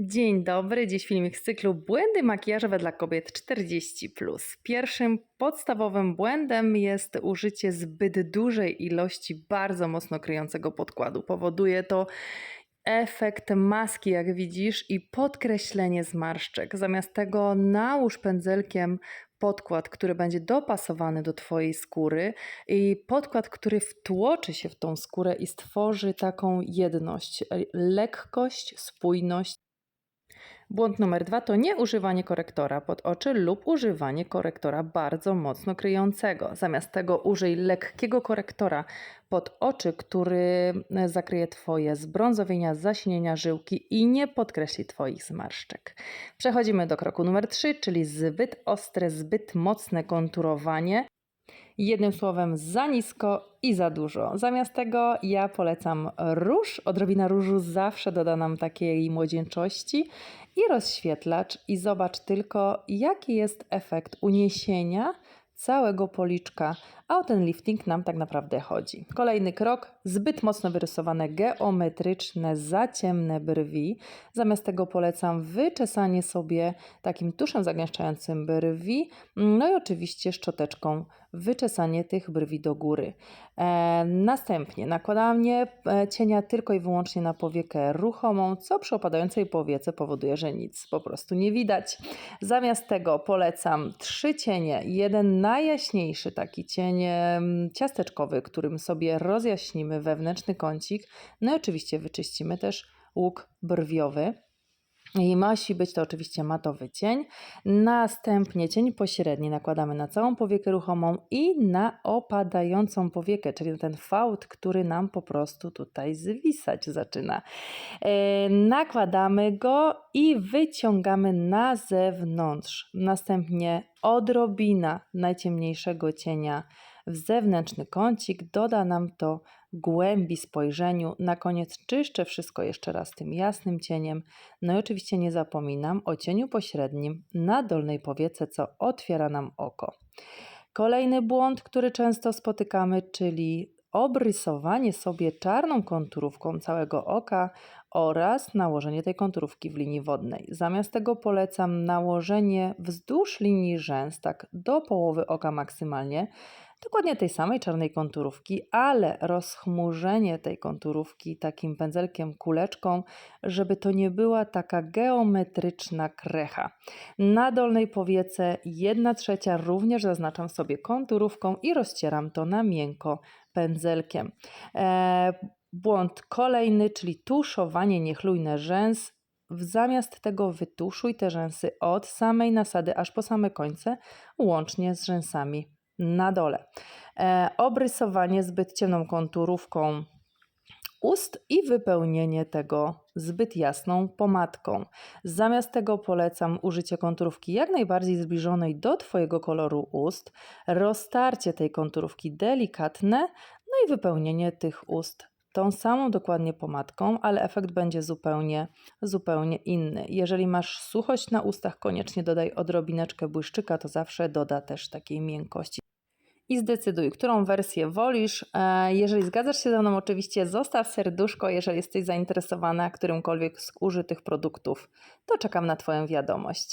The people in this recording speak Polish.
Dzień dobry, dziś filmik z cyklu Błędy makijażowe dla kobiet 40. Pierwszym podstawowym błędem jest użycie zbyt dużej ilości bardzo mocno kryjącego podkładu. Powoduje to efekt maski, jak widzisz, i podkreślenie zmarszczek. Zamiast tego nałóż pędzelkiem podkład, który będzie dopasowany do Twojej skóry i podkład, który wtłoczy się w tą skórę i stworzy taką jedność, lekkość, spójność. Błąd numer dwa to nie używanie korektora pod oczy lub używanie korektora bardzo mocno kryjącego. Zamiast tego użyj lekkiego korektora pod oczy, który e, zakryje Twoje zbrązowienia, zasinienia żyłki i nie podkreśli Twoich zmarszczek. Przechodzimy do kroku numer trzy, czyli zbyt ostre, zbyt mocne konturowanie. Jednym słowem, za nisko i za dużo. Zamiast tego ja polecam róż. Odrobina różu zawsze doda nam takiej młodzieńczości i rozświetlacz i zobacz tylko, jaki jest efekt uniesienia całego policzka, a o ten lifting nam tak naprawdę chodzi. Kolejny krok, zbyt mocno wyrysowane geometryczne, za ciemne brwi. Zamiast tego polecam wyczesanie sobie takim tuszem zagęszczającym brwi, no i oczywiście szczoteczką wyczesanie tych brwi do góry. E, następnie nakładanie e, cienia tylko i wyłącznie na powiekę ruchomą, co przy opadającej powiece powoduje, że nic po prostu nie widać. Zamiast tego polecam trzy cienie. Jeden najjaśniejszy taki cień mm, ciasteczkowy, którym sobie rozjaśnimy wewnętrzny kącik. No i oczywiście wyczyścimy też łuk brwiowy. I musi być to oczywiście matowy cień. Następnie cień pośredni nakładamy na całą powiekę ruchomą i na opadającą powiekę, czyli na ten fałd, który nam po prostu tutaj zwisać zaczyna. E, nakładamy go i wyciągamy na zewnątrz. Następnie odrobina najciemniejszego cienia w zewnętrzny kącik doda nam to głębi spojrzeniu. Na koniec czyszczę wszystko jeszcze raz tym jasnym cieniem. No i oczywiście nie zapominam o cieniu pośrednim na dolnej powiece, co otwiera nam oko. Kolejny błąd, który często spotykamy, czyli obrysowanie sobie czarną konturówką całego oka oraz nałożenie tej konturówki w linii wodnej. Zamiast tego polecam nałożenie wzdłuż linii rzęs, tak do połowy oka maksymalnie, dokładnie tej samej czarnej konturówki, ale rozchmurzenie tej konturówki takim pędzelkiem, kuleczką, żeby to nie była taka geometryczna krecha. Na dolnej powiece 1 trzecia również zaznaczam sobie konturówką i rozcieram to na miękko pędzelkiem. E, błąd kolejny, czyli tuszowanie niechlujne rzęs. Zamiast tego wytuszuj te rzęsy od samej nasady aż po same końce, łącznie z rzęsami na dole. E, obrysowanie zbyt ciemną konturówką ust i wypełnienie tego zbyt jasną pomadką. Zamiast tego polecam użycie konturówki jak najbardziej zbliżonej do Twojego koloru ust, roztarcie tej konturówki delikatne, no i wypełnienie tych ust tą samą dokładnie pomadką, ale efekt będzie zupełnie, zupełnie inny. Jeżeli masz suchość na ustach, koniecznie dodaj odrobineczkę błyszczyka, to zawsze doda też takiej miękkości i zdecyduj, którą wersję wolisz. E, jeżeli zgadzasz się ze mną, oczywiście zostaw serduszko, jeżeli jesteś zainteresowana którymkolwiek z użytych produktów, to czekam na Twoją wiadomość.